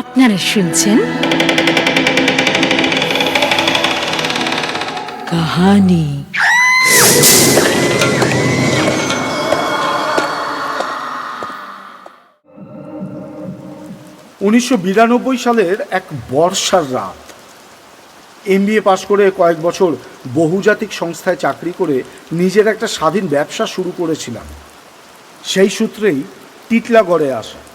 আপনারা শুনছেন কাহানি। উনিশশো বিরানব্বই সালের এক বর্ষার রাত। এমবিএ পাশ করে কয়েক বছর বহুজাতিক সংস্থায় চাকরি করে নিজের একটা স্বাধীন ব্যবসা শুরু করেছিলাম। সেই সূত্রেই টিটলাগড়ে আসা।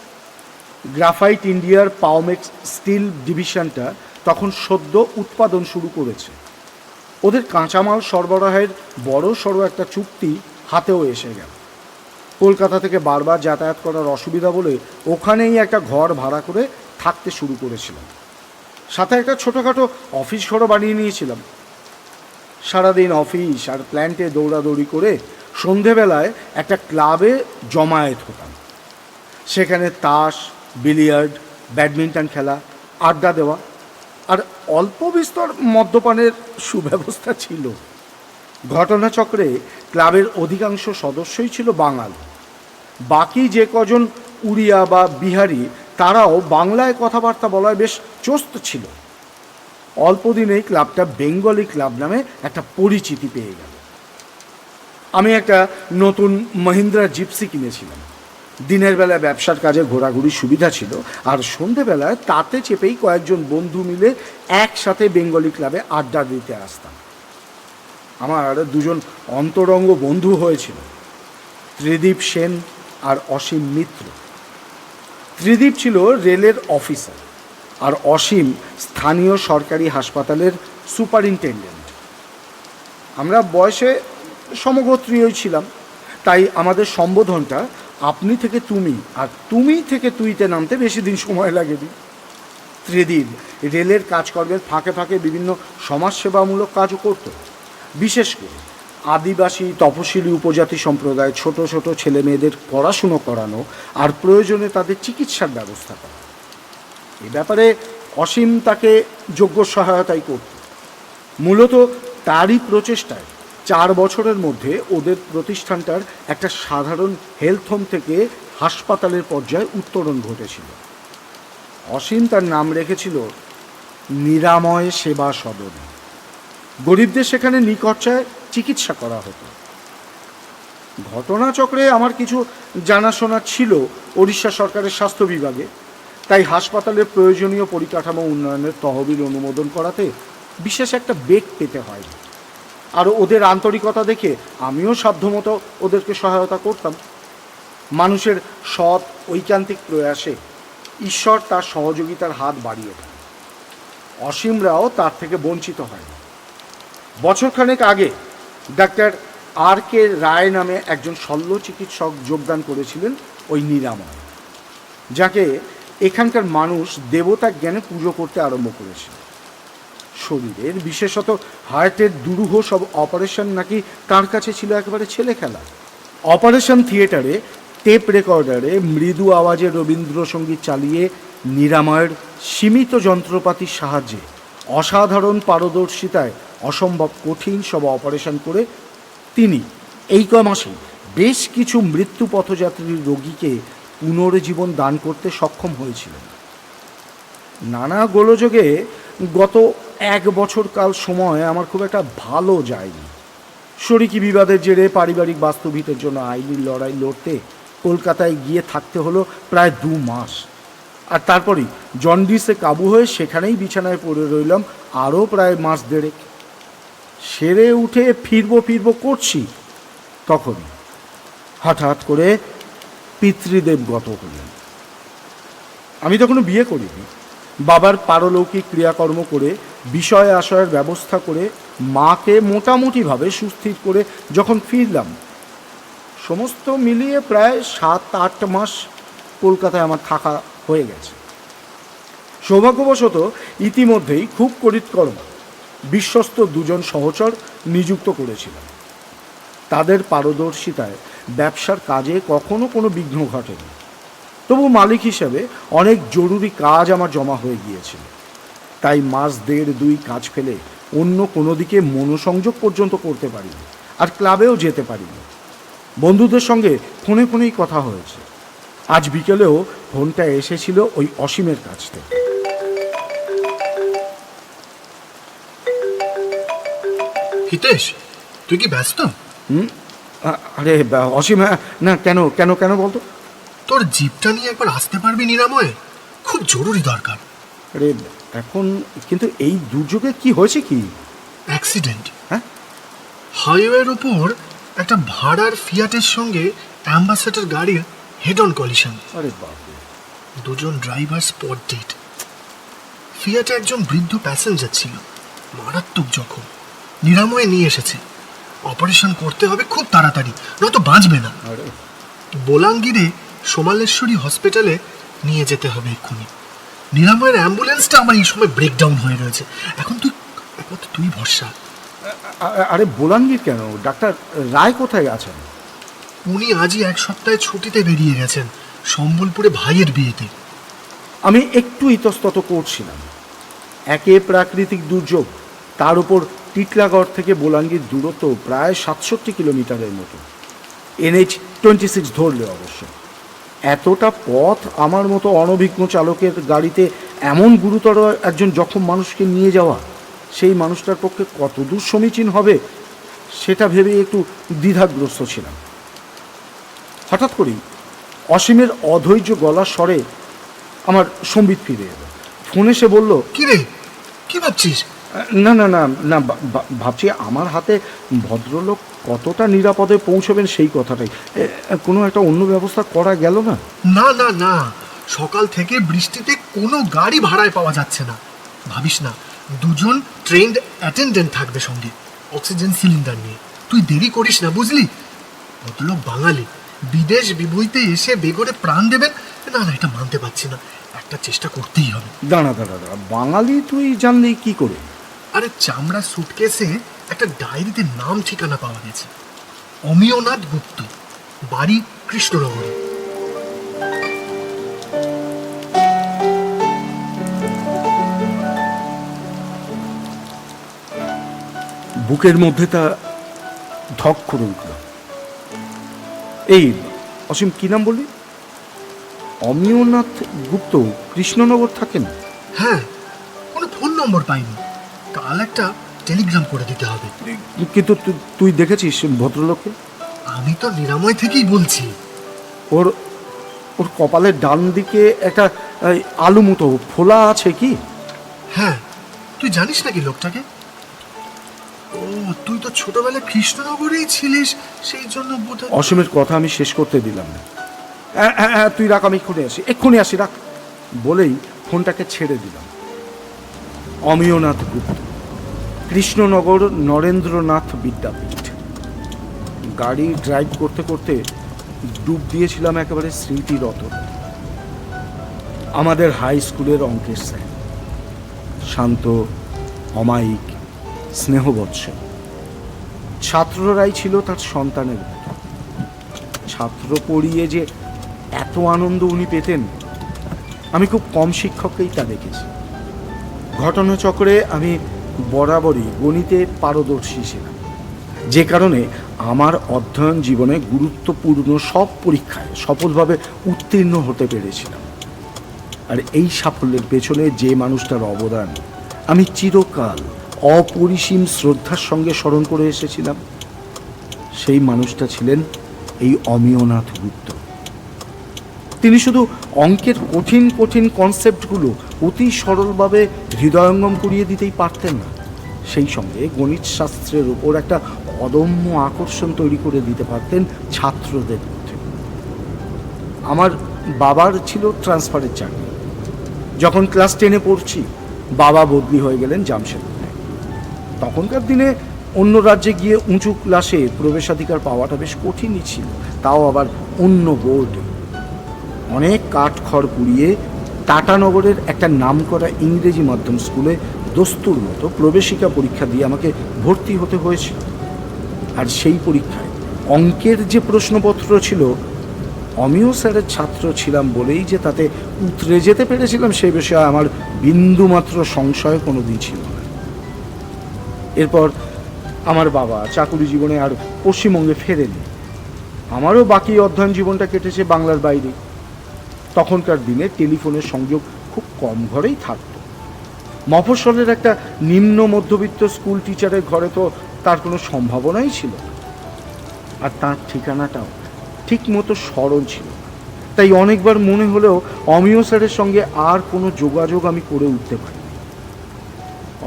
গ্রাফাইট ইন্ডিয়ার পাওমেক্স স্টিল ডিভিশনটা তখন সদ্য উৎপাদন শুরু করেছে। ওদের কাঁচামাল সরবরাহের বড় সড়ো একটা চুক্তি হাতেও এসে গেল। কলকাতা থেকে বারবার যাতায়াত করার অসুবিধা বলে ওখানেই একটা ঘর ভাড়া করে থাকতে শুরু করেছিলাম। সাথে একটা ছোটোখাটো অফিস ঘরও বানিয়ে নিয়েছিলাম। সারাদিন অফিস আর প্ল্যান্টে দৌড়াদৌড়ি করে সন্ধেবেলায় একটা ক্লাবে জমায়েত হতাম। সেখানে তাস বিলিয়ার্ড, ব্যাডমিন্টন খেলা, আড্ডা দেওয়া আর অল্প বিস্তর মদ্যপানের সুব্যবস্থা ছিল। ঘটনাচক্রে ক্লাবের অধিকাংশ সদস্যই ছিল বাঙাল। বাকি যে কজন উড়িয়া বা বিহারি, তারাও বাংলায় কথাবার্তা বলায় বেশ চস্ত ছিল। অল্প দিনেই ক্লাবটা বেঙ্গলি ক্লাব নামে একটা পরিচিতি পেয়ে গেল। আমি একটা নতুন মহিন্দ্রা জিপসি কিনেছিলাম। দিনের বেলায় ব্যবসার কাজে ঘোরাঘুরির সুবিধা ছিল, আর সন্ধেবেলায় তাতে চেপেই কয়েকজন বন্ধু মিলে একসাথে বেঙ্গলি ক্লাবে আড্ডা দিতে আসতাম। আমার দুজন অন্তরঙ্গ বন্ধু হয়েছিল, ত্রিদীপ সেন আর অসীম মিত্র। ত্রিদীপ ছিল রেলের অফিসার, আর অসীম স্থানীয় সরকারি হাসপাতালের সুপারিনটেন্ডেন্ট। আমরা বয়সে সমগোত্রীয় ছিলাম, তাই আমাদের সম্বোধনটা আপনি থেকে তুমি, আর তুমি থেকে তুইতে নামতে বেশি দিন সময় লাগেনি ত্রিদীপ রেলের কাজকর্মের ফাঁকে ফাঁকে বিভিন্ন সমাজসেবামূলক কাজও করত। বিশেষ করে আদিবাসী, তপশিলি উপজাতি সম্প্রদায় ছোট ছোট ছেলে মেয়েদের পড়াশুনো করানো আর প্রয়োজনে তাদের চিকিৎসার ব্যবস্থা করা। এ ব্যাপারে অসীম তাকে যোগ্য সহায়তাই করত। মূলত তারই প্রচেষ্টায় চার বছরের মধ্যে ওদের প্রতিষ্ঠানটার একটা সাধারণ হেলথ হোম থেকে হাসপাতালের পর্যায়ে উত্তরণ ঘটেছিল। অসীম তার নাম রেখেছিল নিরাময় সেবা সদন। গরিবদের সেখানে নিকটচায় চিকিৎসা করা হতো। ঘটনাচক্রে আমার কিছু জানাশোনা ছিল ওড়িশা সরকারের স্বাস্থ্য বিভাগে। তাই হাসপাতালের প্রয়োজনীয় পরিকাঠামো উন্নয়নের তহবিল অনুমোদন করাতে বিশেষ একটা বেগ পেতে হয় আর ওদের আন্তরিকতা দেখে আমিও সাধ্যমতো ওদেরকে সহায়তা করতাম। মানুষের সৎ, ঐকান্তিক প্রয়াসে ঈশ্বর তার সহযোগিতার হাত বাড়িয়ে দেন। অসীমরাও তার থেকে বঞ্চিত হয়। বছরখানেক আগে ডাক্তার আর কে রায় নামে একজন শল্য চিকিৎসক যোগদান করেছিলেন ওই নিরাময়, যাকে এখানকার মানুষ দেবতা জ্ঞানে পুজো করতে আরম্ভ করেছিল। শরীরের বিশেষত হার্টের দুরূহ সব অপারেশন নাকি তার কাছে ছিল একেবারে ছেলে খেলা। অপারেশন থিয়েটারে, টেপ রেকর্ডারে মৃদু আওয়াজে রবীন্দ্রসঙ্গীত চালিয়ে নিরাময়ের সীমিত যন্ত্রপাতির সাহায্যে অসাধারণ পারদর্শিতায় অসম্ভব কঠিন সব অপারেশন করে তিনি এই ক মাসে বেশ কিছু মৃত্যু পথযাত্রীর রোগীকে পুনরুজ্জীবন দান করতে সক্ষম হয়েছিলেন। নানা গোলযোগে গত এক বছর কাল সময় আমার খুব একটা ভালো যায়নি। শরিকি বিবাদের জেরে পারিবারিক বাস্তুভিতের জন্য আইনি লড়াই লড়তে কলকাতায় গিয়ে থাকতে হলো প্রায় দু মাস। আর তারপরেই জন্ডিসে কাবু হয়ে সেখানেই বিছানায় পড়ে রইলাম আরও প্রায় মাস দেড়েক। সেরে উঠে ফিরবো ফিরবো করছি তখন হঠাৎ করে পিতৃদেব গত হলেন। আমি তখনও বিয়ে করিনি। বাবার পারলৌকিক ক্রিয়াকর্ম করে, বিষয় আশয়ের ব্যবস্থা করে, মাকে মোটামুটিভাবে সুস্থির করে যখন ফিরলাম। সমস্ত মিলিয়ে প্রায় সাত, আট মাস কলকাতায় আমার থাকা হয়ে গেছে। সৌভাগ্যবশত ইতিমধ্যেই খুব করিতকর্ম। বিশ্বস্ত দুজন সহচর নিযুক্ত করেছিলাম। তাদের পারদর্শিতায় ব্যবসার কাজে কখনো কোনো বিঘ্ন ঘটেনি। তবু মালিক হিসেবে অনেক জরুরি কাজ আমার জমা হয়ে গিয়েছিল। তাই মাস দেড় দুই কাজ ফেলে অন্য কোনো দিকে মনোসংযোগ পর্যন্ত করতে পারিনি আর ক্লাবেও যেতে পারিনি। বন্ধুদের সঙ্গে ফোনে ফোনেই কথা হয়েছে। আজ বিকেলেও ফোনটা এসেছিল ওই অসীমের কাছ থেকে। হিতেশ তুই কি ব্যস্ত? হুম? আরে অসীম হ্যাঁ, না কেন কেন কেন বলতো? তোর জিপটা নিয়ে একবার আসতে পারবি নিরাময়ে? খুব জরুরি দরকার। আরে এখন কিন্তু এই দুর্যোগে কি হয়েছে কি? অ্যাক্সিডেন্ট হ্যাঁ? হাইওয়ের ওপর একটা ভাড়ার ফিয়াটের সঙ্গে অ্যাম্বাসেডর গাড়ির হেড অন কলিশন আরে দুজন ড্রাইভার স্পট ডেট ফিয়াটে একজন বৃদ্ধ প্যাসেঞ্জার ছিল। মারাত্মক জখম। নিরাময়ে নিয়ে এসেছে। অপারেশন করতে হবে খুব তাড়াতাড়ি নয়তো বাঁচবে না। বোলাঙ্গিরে সোমালেশ্বরী হসপিটালে নিয়ে যেতে হবে এক্ষুনি। নিরাময়ের অ্যাম্বুলেন্সটা আমার এই সময় ব্রেকডাউন হয়ে রয়েছে। এখন তুই একমাত্র তুই ভরসা। আরে বোলাঙ্গীর কেন? ডাক্তার রায় কোথায় আছেন? উনি আজই এক সপ্তাহে ছুটিতে বেরিয়ে গেছেন সম্বলপুরে ভাইয়ের বিয়েতে। আমি একটু ইতস্তত করছিলাম। একে প্রাকৃতিক দুর্যোগ তার উপর টিটলাগড় থেকে বোলাঙ্গীর দূরত্ব প্রায় সাতষট্টি কিলোমিটারের মতো। এনএইচ টোয়েন্টি সিক্স ধরলে অবশ্য। এতটা পথ আমার মতো অনভিজ্ঞ চালকের গাড়িতে এমন গুরুতর একজন জখম মানুষকে নিয়ে যাওয়া সেই মানুষটার পক্ষে কত দূর সমীচীন হবে সেটা ভেবে একটু দ্বিধাগ্রস্ত ছিলাম। হঠাৎ করেই অসীমের অধৈর্য গলার স্বরে আমার সম্বিত ফিরে এলো। ফোনে সে বলল কি রে? কি ভাবছিস? না না না না ভাবছি আমার হাতে ভদ্রলোক কতটা নিরাপদে পৌঁছবেন সেই কথাটাই। কোনো একটা অন্য ব্যবস্থা করা গেল না? না না না। সকাল থেকে বৃষ্টিতে কোনো গাড়ি ভাড়ায় পাওয়া যাচ্ছে না। ভাবিস না দুজন ট্রেন্ড অ্যাটেন্ডেন্ট থাকবে সঙ্গে অক্সিজেন সিলিন্ডার নিয়ে। তুই দেরি করিস না বুঝলি? ভদ্রলোক বাঙালি। বিদেশ বিভূইতে এসে বেগরে প্রাণ দেবেন? না না এটা মানতে পারছি না। একটা চেষ্টা করতেই হবে। দাঁড়া দাঁড়া দাঁড়া। বাঙালি তুই জানলি কি করে? আরে চামড়া সুটকেসে একটা ডায়েরিতে নাম ঠিকানা পাওয়া গেছে। অমিয়নাথ গুপ্ত বাড়ি কৃষ্ণনগরে। বুকের মধ্যে তা ধক করে উঠল। এই অসীম কি নাম বললি? অমিয়নাথ গুপ্ত কৃষ্ণনগর থাকেন? হ্যাঁ কোনো ফোন নম্বর পাইনি। কাল একটা টেলিগ্রাম করে দিতে হবে। কিন্তু তুই দেখেছিস ভদ্রলোককে? আমি তো নিরাময় থেকেই বলছি। ওর ওর কপালের ডান দিকে একটা আলু মতো ফোলা আছে কি? হ্যাঁ তুই জানিস নাকি লোকটাকে? ও তুই তো ছোটবেলায় কৃষ্ণনগরেই ছিলিস সেই জন্য বোধ অসীমের কথা আমি শেষ করতে দিলাম না। হ্যাঁ হ্যাঁ হ্যাঁ তুই রাখ আমি এক্ষুনি আসি এক্ষুনি আসি রাখ। বলেই ফোনটাকে ছেড়ে দিলাম। অমিয়নাথ গুপ্ত। কৃষ্ণনগর নরেন্দ্রনাথ বিদ্যাপীঠ। গাড়ি ড্রাইভ করতে করতে ডুব দিয়েছিলাম একেবারে স্মৃতিরত আমাদের হাই স্কুলের অঙ্কের স্যার শান্ত, অমায়িক, স্নেহবৎস। ছাত্ররাই ছিল তার সন্তানের ছাত্র পড়িয়ে যে এত আনন্দ উনি পেতেন, আমি খুব কম শিক্ষককেই তা দেখেছি। ঘটনাচক্রে আমি বরাবরই গণিতে পারদর্শী ছিলাম যে কারণে আমার অধ্যয়ন জীবনে গুরুত্বপূর্ণ সব পরীক্ষায় সফলভাবে উত্তীর্ণ হতে পেরেছিলাম। আর এই সাফল্যের পেছনে যে মানুষটার অবদান, আমি চিরকাল অপরিসীম শ্রদ্ধার সঙ্গে স্মরণ করে এসেছিলাম। সেই মানুষটা ছিলেন এই অমিয়নাথ গুপ্ত। তিনি শুধু অঙ্কের কঠিন কঠিন কনসেপ্টগুলো অতি সরলভাবে হৃদয়ঙ্গম করিয়ে দিতেই পারতেন না। সেই সঙ্গে গণিত শাস্ত্রের উপর একটা অদম্য আকর্ষণ তৈরি করে দিতে পারতেন ছাত্রদের মধ্যে। আমার বাবার ছিল ট্রান্সফারের চাকরি। যখন ক্লাস টেনে পড়ছি, বাবা বদলি হয়ে গেলেন জামশেদপুরে। তখনকার দিনে অন্য রাজ্যে গিয়ে উঁচু ক্লাসে প্রবেশাধিকার পাওয়াটা বেশ কঠিনই ছিল, তাও আবার অন্য বোর্ডে। অনেক কাঠখড় পুড়িয়ে টাটানগরের একটা নামকরা ইংরেজি মাধ্যম স্কুলে দস্তুর মতো প্রবেশিকা পরীক্ষা দিয়ে আমাকে ভর্তি হতে হয়েছিল। আর সেই পরীক্ষায় অঙ্কের যে প্রশ্নপত্র ছিল অমিয় স্যারের ছাত্র ছিলাম বলেই যে তাতে উতরে যেতে পেরেছিলাম সেই বিষয়ে আমার বিন্দুমাত্র সংশয় কোনো দিন ছিল না। এরপর আমার বাবা চাকুরি জীবনে আর পশ্চিমবঙ্গে ফেরেনি আমারও বাকি অধ্যয়ন জীবনটা কেটেছে বাংলার বাইরে। তখনকার দিনে টেলিফোনের সংযোগ খুব কম ঘরেই থাকতো। মফস্বলের একটা নিম্ন মধ্যবিত্ত স্কুল টিচারের ঘরে তো তার কোনো সম্ভাবনাই ছিল আর তার ঠিকানাটাও ঠিক মতো স্মরণ ছিল তাই অনেকবার মনে হলেও অমিয় স্যারের সঙ্গে আর কোনো যোগাযোগ আমি করে উঠতে পারিনি।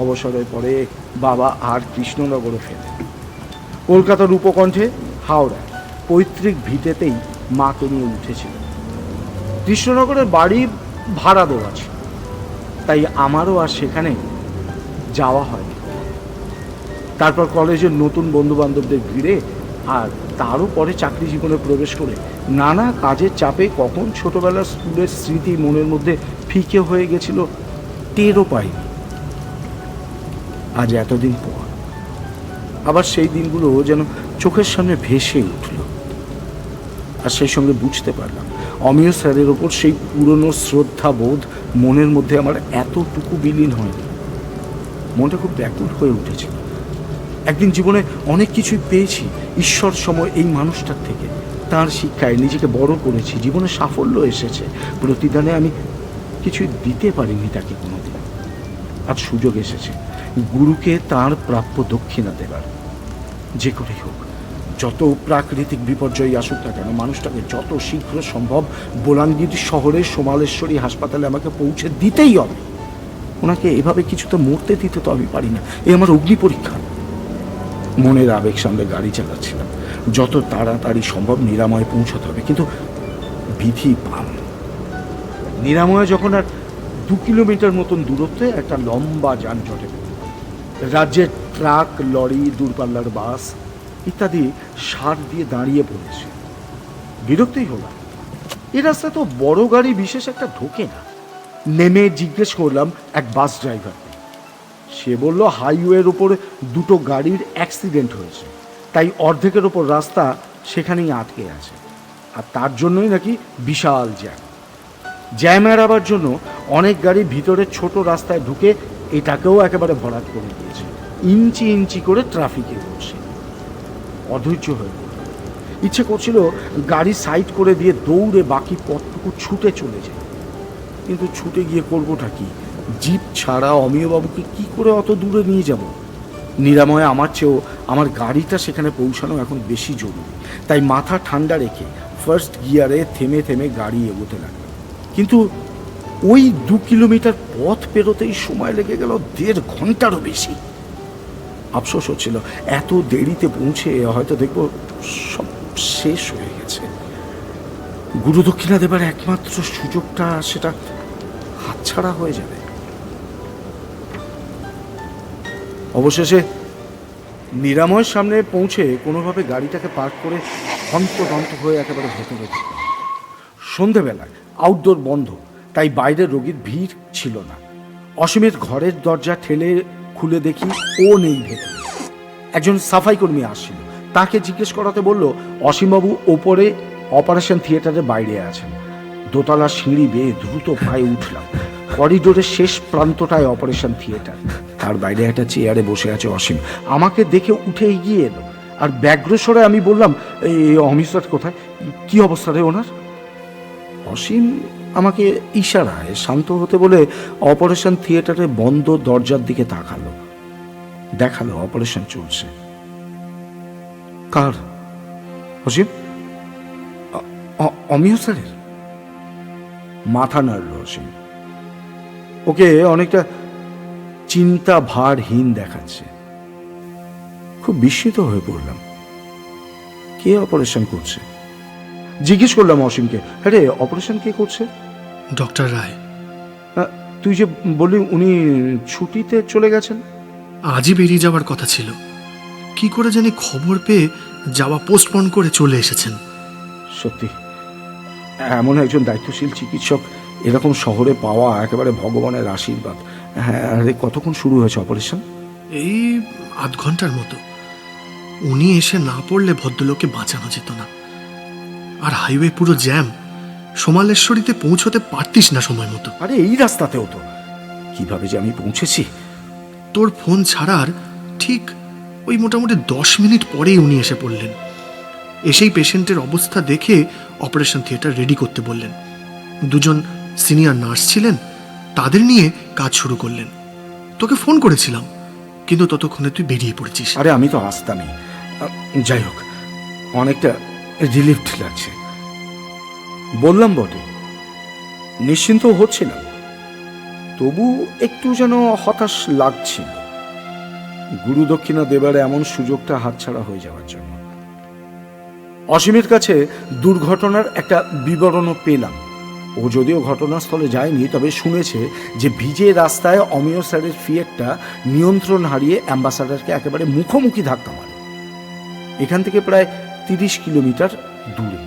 অবসরের পরে বাবা আর কৃষ্ণনগরে ফেলেন কলকাতার উপকণ্ঠে হাওড়া পৈতৃক ভিটেতেই মাকে নিয়ে উঠেছিল কৃষ্ণনগরের বাড়ি ভাড়া দেওয়া ছিল তাই আমারও আর সেখানে যাওয়া হয়নি তারপর কলেজের নতুন বন্ধু বান্ধবদের ভিড়ে আর তারও পরে চাকরি জীবনে প্রবেশ করে নানা কাজের চাপে কখন ছোটবেলার স্কুলের স্মৃতি মনের মধ্যে ফিকে হয়ে গেছিল টেরও পাইনি। আজ এতদিন পর। আবার সেই দিনগুলো যেন চোখের সামনে ভেসে উঠল। আর সেই সঙ্গে বুঝতে পারলাম অমিয় স্যারের ওপর সেই পুরনো শ্রদ্ধা বোধ মনের মধ্যে আমার এতটুকু বিলীন হয়নি। মনটা খুব ব্যাকুল হয়ে উঠেছিল একদিন জীবনে অনেক কিছুই পেয়েছি ঈশ্বর সময় এই মানুষটার থেকে। তার শিক্ষায় নিজেকে বড় করেছি, জীবনে সাফল্য এসেছে। প্রতিদানে আমি কিছুই দিতে পারিনি তাকে কোনোদিন। আর সুযোগ এসেছে। গুরুকে তার প্রাপ্য দক্ষিণা দেবার। যে করেই হোক। যত প্রাকৃতিক বিপর্যয় আসুক না কেন, মানুষটাকে যত শীঘ্র সম্ভব বোলাঙ্গীর শহরে সোমালেশ্বরী হাসপাতালে আমাকে পৌঁছে দিতেই হবে। ওনাকে এভাবে কিছু তো মরতে দিতে তো আমি পারি না। এ আমার অগ্নি পরীক্ষা। মনের আবেগ সামনে গাড়ি চালাচ্ছিলাম। যত তাড়াতাড়ি সম্ভব নিরাময় পৌঁছাতে হবে, কিন্তু বিধি পাম নিরাময় যখন আর দু কিলোমিটার মতন দূরত্বে একটা লম্বা যানজটে। রাজ্যের ট্রাক, লরি, দূরপাল্লার বাস ইত্যাদি সার দিয়ে দাঁড়িয়ে পড়েছে। বিরক্তই হলাম। এ রাস্তা তো বড় গাড়ি বিশেষ একটা ঢোকে না। নেমে জিজ্ঞেস করলাম এক বাস ড্রাইভারকে। সে বলল, হাইওয়ের উপরে দুটো গাড়ির অ্যাক্সিডেন্ট হয়েছে। তাই অর্ধেকের ওপর রাস্তা সেখানেই আটকে আছে। আর তার জন্যই নাকি বিশাল জ্যাম। জ্যাম এড়াবার জন্য অনেক গাড়ি ভিতরে ছোট রাস্তায় ঢুকে এটাকেও একেবারে ভরাট করে দিয়েছে। ইঞ্চি ইঞ্চি করে ট্রাফিকে বসে অধৈর্য হয়ে ইচ্ছে করছিল গাড়ি সাইড করে দিয়ে দৌড়ে বাকি পথটুকু ছুটে চলে যায়। কিন্তু ছুটে গিয়ে করবোটা কি? জিপ ছাড়া অমিয়বাবুকে কি করে অত দূরে নিয়ে যাব? নিরাময় আমার চেয়েও আমার গাড়িটা সেখানে পৌঁছানো এখন বেশি জরুরি। তাই মাথা ঠান্ডা রেখে ফার্স্ট গিয়ারে থেমে থেমে গাড়ি এগোতে লাগল কিন্তু ওই দু কিলোমিটার পথ পেরোতেই সময় লেগে গেল দেড় ঘন্টারও বেশি। আফসোস হচ্ছিল এত দেরিতে পৌঁছে হয়তো দেখব সব শেষ হয়ে গেছে। গুরুদক্ষিণা দেবার একমাত্র সুযোগটা সেটা হাতছাড়া হয়ে যাবে। অবশেষে নিরাময়ের সামনে পৌঁছে কোনোভাবে গাড়িটাকে পার্ক করে হন্তদন্ত হয়ে একেবারে ভেতরে। সন্ধেবেলায় আউটডোর বন্ধ, তাই বাইরে রোগীর ভিড় ছিল না। অসীমের ঘরের দরজা ঠেলে খুলে দেখি ও নেই ভেতরে। একজন সাফাই কর্মী আসছিল তাকে জিজ্ঞেস করাতে বলল, অসীমবাবু ওপরে অপারেশন থিয়েটারের বাইরে আছেন। দোতলা সিঁড়ি বেয়ে দ্রুত পায়ে উঠলাম। করিডোরের শেষ প্রান্তটায় অপারেশন থিয়েটার। তার বাইরে একটা চেয়ারে বসে আছে অসীম। আমাকে দেখে উঠে এগিয়ে এলো। আর ব্যগ্রস্বরে আমি বললাম এই অমিতার কোথায়? কি অবস্থা রে ওনার? অসীম আমাকে ইশারায় শান্ত হতে বলে অপারেশন থিয়েটারে বন্ধ দরজার দিকে তাকালো। দেখাল অপারেশন চলছে। কার? অ- অমিয় স্যারের? মাথা নাড়ল অসীম। ওকে অনেকটা চিন্তা ভারহীন দেখাচ্ছে। খুব বিস্মিত হয়ে পড়লাম। কে অপারেশন করছে? জিজ্ঞেস করলাম অসীমকে হ্যাঁ রে অপারেশন কে করছে? ডক্টর রায়। তুই যে বললি উনি ছুটিতে চলে গেছেন। আজই বেরিয়ে যাওয়ার কথা ছিল। কি করে জানি খবর পেয়ে যাওয়া পোস্টপন করে চলে এসেছেন। সত্যি এমন একজন দায়িত্বশীল চিকিৎসক এরকম শহরে পাওয়া একেবারে ভগবানের আশীর্বাদ। হ্যাঁ আরে কতক্ষণ শুরু হয়েছে অপারেশন এই আধ ঘণ্টার মতো। উনি এসে না পড়লে ভদ্রলোককে বাঁচানো যেত না। আর হাইওয়ে পুরো জ্যাম সোমালেশ্বরীতে পৌঁছতে পারতিস না সময় মতো। আরে এই রাস্তাতেও তো। কীভাবে যে আমি পৌঁছেছি? তোর ফোন ছাড়ার ঠিক ওই মোটামুটি দশ মিনিট পরেই উনি এসে পড়লেন। এসেই পেশেন্টের অবস্থা দেখে অপারেশন থিয়েটার রেডি করতে বললেন। দুজন সিনিয়র নার্স ছিলেন তাদের নিয়ে কাজ শুরু করলেন। তোকে ফোন করেছিলাম কিন্তু ততক্ষণে তুই বেরিয়ে পড়েছিস। আরে আমি তো আসতামই। যাই হোক অনেকটা রিলিফড লাগছে বললাম বটে। নিশ্চিন্ত হচ্ছিলাম। তবু একটু যেন হতাশ লাগছিল। গুরু দক্ষিণা দেবার এমন সুযোগটা হাতছাড়া হয়ে যাওয়ার জন্য। অসীমের কাছে দুর্ঘটনার একটা বিবরণও পেলাম। ও যদিও ঘটনাস্থলে যায়নি, তবে শুনেছে যে ভিজে রাস্তায় অমিয় স্যারের ফিয়েটটা নিয়ন্ত্রণ হারিয়ে অ্যাম্বাসাডারকে একেবারে মুখোমুখি ধাক্কা মারে। এখান থেকে প্রায় তিরিশ কিলোমিটার দূরে।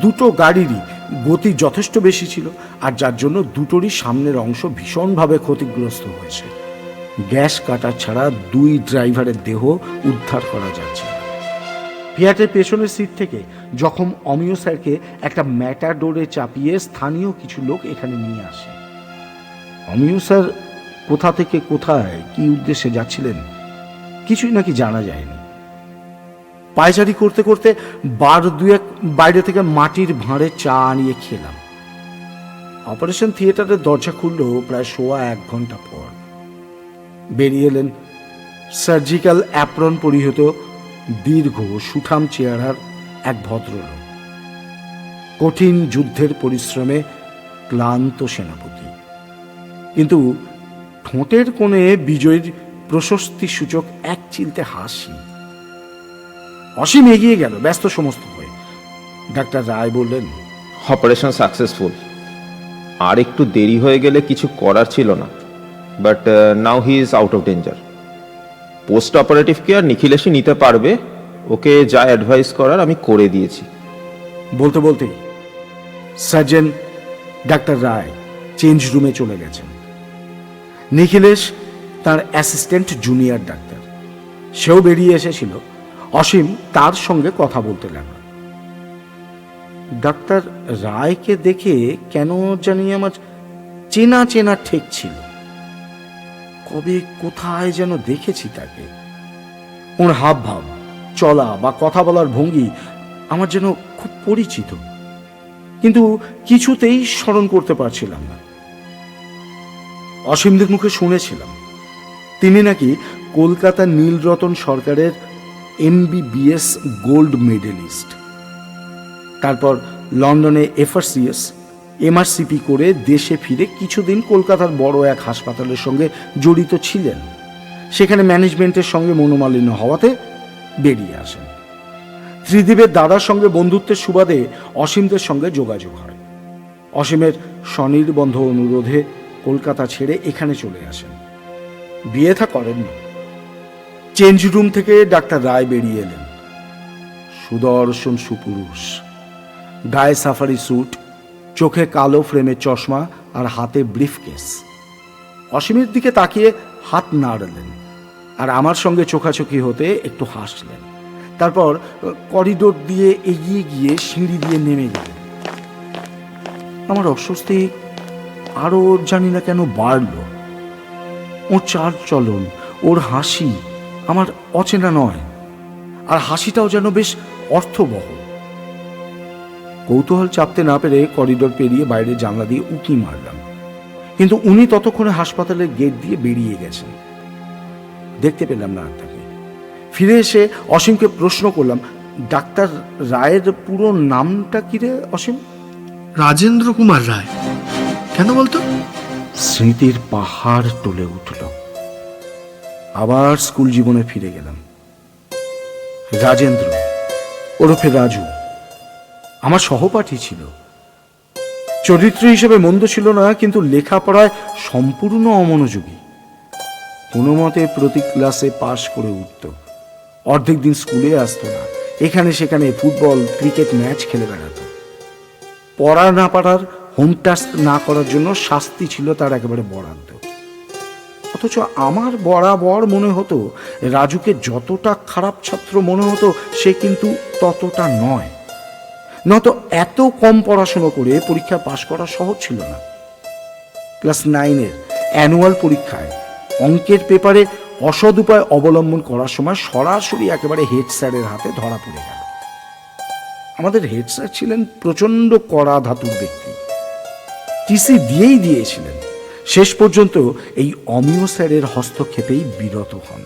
দুটো গাড়িরই গতি যথেষ্ট বেশি ছিল আর যার জন্য দুটোরই সামনের অংশ ভীষণভাবে ক্ষতিগ্রস্ত হয়েছে। গ্যাস কাটা ছাড়া দুই ড্রাইভারের দেহ উদ্ধার করা যাচ্ছে। ফিয়াটের পেছনের সিট থেকে যখন অমিয় স্যারকে একটা ম্যাটাডোরে চাপিয়ে স্থানীয় কিছু লোক এখানে নিয়ে আসে। অমিয় স্যার কোথা থেকে কোথায় কি উদ্দেশ্যে যাচ্ছিলেন কিছুই নাকি জানা যায়নি। পায়চারি করতে করতে বার দুয়েক বাইরে থেকে মাটির ভাঁড়ে চা আনিয়ে খেলাম। অপারেশন থিয়েটারের দরজা খুলল প্রায় সোয়া এক ঘণ্টা পর। বেরিয়ে এলেন সার্জিক্যাল অ্যাপ্রন পরিহিত দীর্ঘ সুঠাম চেহারার এক ভদ্রলোক। কঠিন যুদ্ধের পরিশ্রমে ক্লান্ত সেনাপতি। কিন্তু ঠোঁটের কোণে বিজয়ীর প্রশস্তি সূচক এক চিলতে হাসি। অসীম এগিয়ে গেল ব্যস্ত সমস্ত হয়ে। ডাক্তার রায় বললেন অপারেশন সাকসেসফুল। আর একটু দেরি হয়ে গেলে কিছু করার ছিল না। But now he is out of danger. Post operative care নিখিলেশই নিতে পারবে। ওকে যা অ্যাডভাইস করার আমি করে দিয়েছি। বলতে বলতে সার্জন ডাক্তার রায় চেঞ্জ রুমে চলে গেছেন। নিখিলেশ তার অ্যাসিস্ট্যান্ট জুনিয়র ডাক্তার। সেও বেরিয়ে এসেছিল। অসীম তার সঙ্গে কথা বলতে লাগল। ডাক্তার রায়কে দেখে কেন জানি আমার চেনা চেনা ঠেক ছিল। কবে কোথায় যেন দেখেছি তাকে। ওর হাব ভাব চলা বা কথা বলার ভঙ্গি আমার যেন খুব পরিচিত। কিন্তু কিছুতেই স্মরণ করতে পারছিলাম না। অসীমদের মুখে শুনেছিলাম। তিনি নাকি কলকাতা নীলরতন সরকারের এমবিবিএস গোল্ড মেডেলিস্ট। তারপর লন্ডনে এফআরসিএস, এমআরসিপি করে দেশে ফিরে কিছুদিন কলকাতার বড় এক হাসপাতালের সঙ্গে জড়িত ছিলেন। সেখানে ম্যানেজমেন্টের সঙ্গে মনোমালিন্য হওয়াতে বেরিয়ে আসেন। ত্রিদীপের দাদার সঙ্গে বন্ধুত্বের সুবাদে অসীমদের সঙ্গে যোগাযোগ হয়। অসীমের স্বনির্বন্ধ অনুরোধে কলকাতা ছেড়ে এখানে চলে আসেন। বিয়ে থা করেননি। চেঞ্জ রুম থেকে ডাক্তার রায় বেরিয়ে এলেন। সুদর্শন সুপুরুষ, গায়ে সাফারি স্যুট চোখে কালো ফ্রেমের চশমা আর হাতে ব্রিফকেস অসীমের দিকে তাকিয়ে হাত নাড়লেন আর আমার সঙ্গে চোখাচোখি হতে একটু হাসলেন। তারপর করিডোর দিয়ে এগিয়ে গিয়ে সিঁড়ি দিয়ে নেমে গেলেন। আমার অস্বস্তি আরও জানি না কেন বাড়ল। ওর চার চলন, ওর হাসি আমার অচেনা নয় আর হাসিটাও যেন বেশ অর্থবহ। কৌতূহল চাপতে না পেরে করিডোর পেরিয়ে বাইরে জানলা দিয়ে উঁকি মারলাম। কিন্তু উনি ততক্ষণে হাসপাতালের গেট দিয়ে বেরিয়ে গেছেন। দেখতে পেলাম না আর তাকে ফিরে এসে অসীমকে প্রশ্ন করলাম ডাক্তার রায়ের পুরো নামটা কি রে অসীম? রাজেন্দ্র কুমার রায়। কেন বলতো? স্মৃতির পাহাড় টলে উঠল। আবার স্কুল জীবনে ফিরে গেলাম। রাজেন্দ্র, ওরফে রাজু, আমার সহপাঠী ছিল। চরিত্র হিসেবে মন্দ ছিল না, কিন্তু লেখাপড়ায় সম্পূর্ণ অমনোযোগী। কোনো মতে প্রতি ক্লাসে পাশ করে উঠত। অর্ধেক দিন স্কুলে আসতো না, এখানে সেখানে ফুটবল, ক্রিকেট ম্যাচ খেলে বেড়াতো। পড়া না পারার, হোম টাস্ক না করার জন্য শাস্তি ছিল তার একেবারে বরাদ্দ। অথচ আমার বরাবর মনে হতো, রাজুকে যতটা খারাপ ছাত্র মনে হতো, সে কিন্তু ততটা নয়। নত এত কম পড়াশুনো করে পরীক্ষা পাশ করা সহজ ছিল না। ক্লাস নাইনের অ্যানুয়াল পরীক্ষায় অঙ্কের পেপারে অসৎ উপায় অবলম্বন করার সময় সরাসরি একেবারে হেড স্যারের হাতে ধরা পড়ে গেল। আমাদের হেড স্যার ছিলেন প্রচণ্ড কড়া ধাতুর ব্যক্তি। টিসি দিয়েই দিয়েছিলেন। শেষ পর্যন্ত এই অমিয় স্যারের হস্তক্ষেপেই বিরত হন।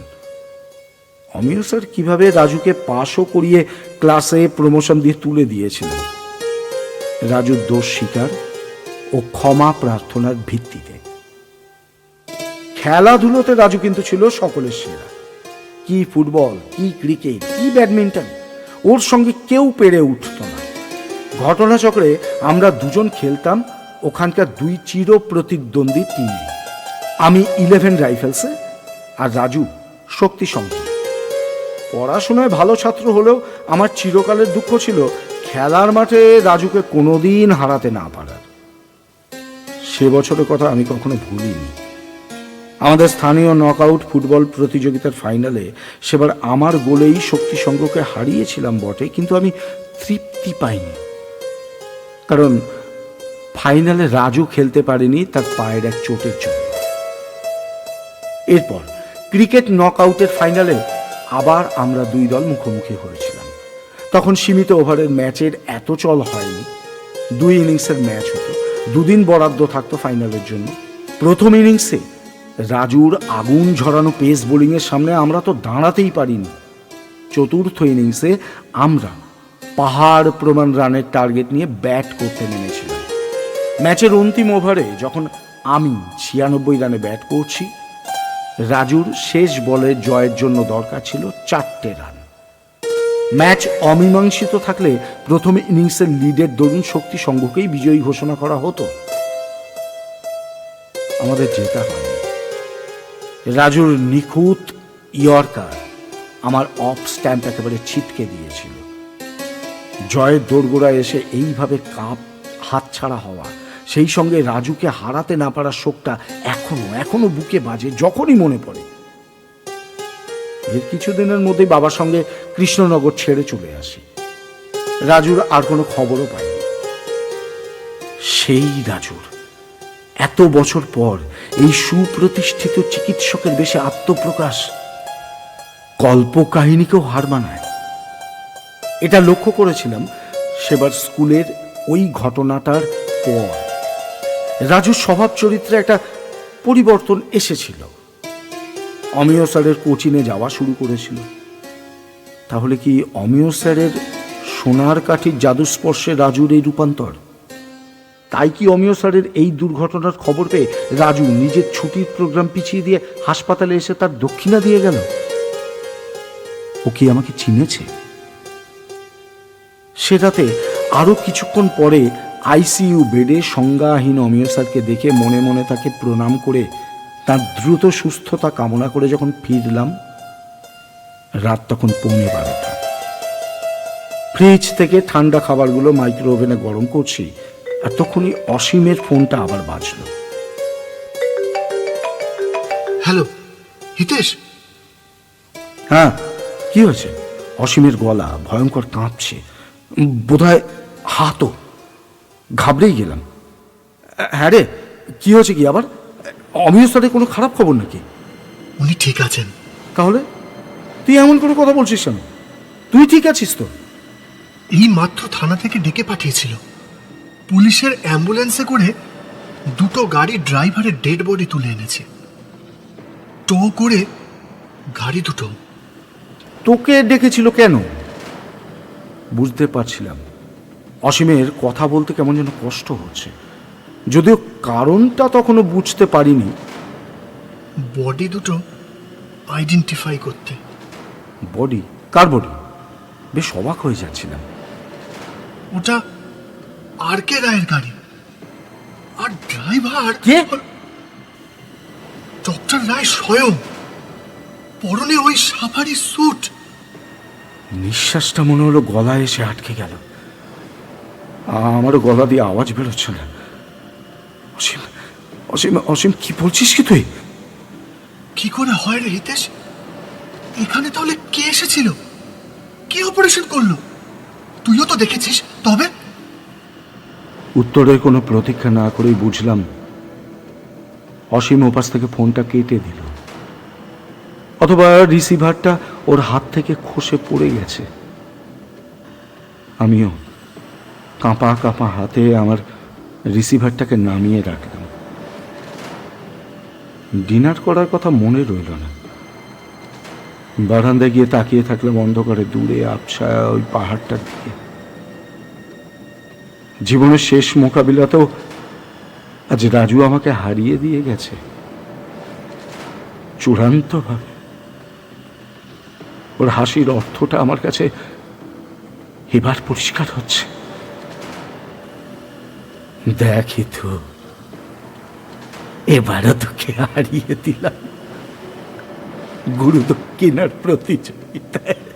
অমিয় স্যার কীভাবে রাজুকে পাশও করিয়ে ক্লাসে প্রমোশন দিয়ে তুলে দিয়েছিলেন রাজুর দোষ স্বীকার ও ক্ষমা প্রার্থনার ভিত্তিতে। খেলাধুলোতে রাজু কিন্তু ছিল সকলের সেরা। কি ফুটবল, কি ক্রিকেট, কি ব্যাডমিন্টন, ওর সঙ্গে কেউ পেরে উঠত না। ঘটনাচক্রে আমরা দুজন খেলতাম ওখানকার দুই চির প্রতিদ্বন্দ্বী টিমে আমি ইলেভেন রাইফেলসে আর রাজু শক্তি সঙ্গে। পড়াশোনায় ভালো ছাত্র হলেও আমার চিরকালের দুঃখ ছিল খেলার মাঠে রাজুকে কোনোদিন হারাতে না পারার। সে বছরের কথা আমি কখনো ভুলিনি। আমাদের স্থানীয় নকআউট ফুটবল প্রতিযোগিতার ফাইনালে সেবার আমার গোলেই শক্তি সংঘকে হারিয়েছিলাম বটে, কিন্তু আমি তৃপ্তি পাইনি। কারণ ফাইনালে রাজু খেলতে পারেনি তার পায়ের এক চোটের জন্য। এরপর ক্রিকেট নকআউটের ফাইনালে আবার আমরা দুই দল মুখোমুখি হয়েছিলাম। তখন সীমিত ওভারের ম্যাচের এত চল হয়নি। দুই ইনিংসের ম্যাচ হতো। দুদিন বরাদ্দ থাকতো ফাইনালের জন্য। প্রথম ইনিংসে রাজুর আগুন ঝরানো পেস বোলিংয়ের সামনে আমরা তো দাঁড়াতেই পারিনি। চতুর্থ ইনিংসে আমরা পাহাড় প্রমাণ রানের টার্গেট নিয়ে ব্যাট করতে নেমেছিলাম। ম্যাচের অন্তিম ওভারে যখন আমি ছিয়ানব্বই রানে ব্যাট করছি, রাজুর শেষ বলে জয়ের জন্য দরকার ছিল চারটে রান। ম্যাচ অমীমাংসিত থাকলে প্রথম ইনিংসের লিডের দরুন শক্তি সংঘকেই বিজয়ী ঘোষণা করা হতো। আমাদের জেতা হয়নি রাজুর নিখুঁত ইয়র্কার আমার অফ স্ট্যাম্প একেবারে ছিটকে দিয়েছিল। জয়ের দোরগোড়া এসে এইভাবে কাপ, হাতছাড়া হওয়া সেই সঙ্গে রাজুকে হারাতে না পারার শোকটা এখনও এখনও বুকে বাজে, যখনই মনে পড়ে। এর কিছুদিনের মধ্যে বাবার সঙ্গে কৃষ্ণনগর ছেড়ে চলে আসি। রাজুর আর কোনো খবরও পাইনি। সেই রাজুর, এত বছর পর এই সুপ্রতিষ্ঠিত চিকিৎসকের বেশে আত্মপ্রকাশ কল্পকাহিনীকেও হার মানায়। এটা লক্ষ্য করেছিলাম, সেবার স্কুলের ওই ঘটনাটার পর। রাজুর স্বভাব চরিত্রে একটা পরিবর্তন এসেছিল। অমিয় স্যারের কোচিনে যাওয়া শুরু করেছিল। তাহলে কি অমিয় স্যারের সোনার কাঠির জাদুস্পর্শে রাজুর এই রূপান্তর? তাই কি অমিয় স্যারের এই দুর্ঘটনার খবর পেয়ে রাজু নিজের ছুটির প্রোগ্রাম পিছিয়ে দিয়ে হাসপাতালে এসে তার দক্ষিণা দিয়ে গেল? ও কি আমাকে চিনেছে? সে রাতে আরও কিছুক্ষণ পরে আইসিইউ বেডে সংজ্ঞাহীন অমিয় স্যারকে দেখে মনে মনে তাকে প্রণাম করে তার দ্রুত সুস্থতা কামনা করে যখন ফিরলাম রাত তখন পৌনে বারোটা। ফ্রিজ থেকে ঠান্ডা খাবারগুলো মাইক্রো ওভেনে গরম করছি আর তখনই অসীমের ফোনটা আবার বাজলো। হ্যালো হিতেশ? হ্যাঁ কি হয়েছে? অসীমের গলা ভয়ঙ্কর কাঁপছে। বোধহয় হাতও ঘাবড়েই গেলাম। হ্যাঁ রে কি হয়েছে কি আবার? অমিয় সাথে কোনো খারাপ খবর নাকি? উনি ঠিক আছেন। তাহলে? তুই এমন কোনো কথা বলছিস কেন? তুই ঠিক আছিস তো? এই মাত্র থানা থেকে ডেকে পাঠিয়েছিল। পুলিশের অ্যাম্বুলেন্সে করে দুটো গাড়ি ড্রাইভারের ডেড বডি তুলে এনেছে। টো করে গাড়ি দুটো। তোকে ডেকেছিল কেন? বুঝতে পারছিলাম। অসীমের কথা বলতে কেমন যেন কষ্ট হচ্ছে। যদিও কারণটা তখনও বুঝতে পারিনি। বডি দুটো আইডেন্টিফাই করতে। বডি কার বডি বেশ অবাক হয়ে যাচ্ছিলাম। ওটা আর কে রায়ের গাড়ি। আর ড্রাইভার কে? ডক্টর রায় স্বয়ং। পরনে ওই সাফারি স্যুট নিঃশ্বাসটা মনে হলো গলায় এসে আটকে গেল। আমারও গলা দিয়ে আওয়াজ বেরোচ্ছে না। অসীম অসীম অসীম কি বলছিস কি তুই? কি করে হয় রে হিতেশ? এখানে তাহলে কে এসেছিল? কে অপারেশন করল? তুইও তো দেখেছিস তবে? উত্তরের কোনো প্রতীক্ষা না করেই বুঝলাম। অসীম ওপাশ থেকে ফোনটা কেটে দিল। অথবা রিসিভারটা ওর হাত থেকে খসে পড়ে গেছে। আমিও কাঁপা কাঁপা হাতে আমার রিসিভারটাকে নামিয়ে রাখলাম। ডিনার করার কথা মনে রইল না। বারান্দায় গিয়ে তাকিয়ে থাকলে থাকলাম অন্ধকারে দূরে আবছায়া ওই পাহাড়টার দিকে জীবনের শেষ মোকাবিলাতেও আজ রাজু আমাকে হারিয়ে দিয়ে গেছে। চূড়ান্তভাবে। ওর হাসির অর্থটা আমার কাছে এবার পরিষ্কার হচ্ছে। দেখি তো এবারও তোকে হারিয়ে দিলাম। গুরু দক্ষিণার প্রতিযোগিতায়।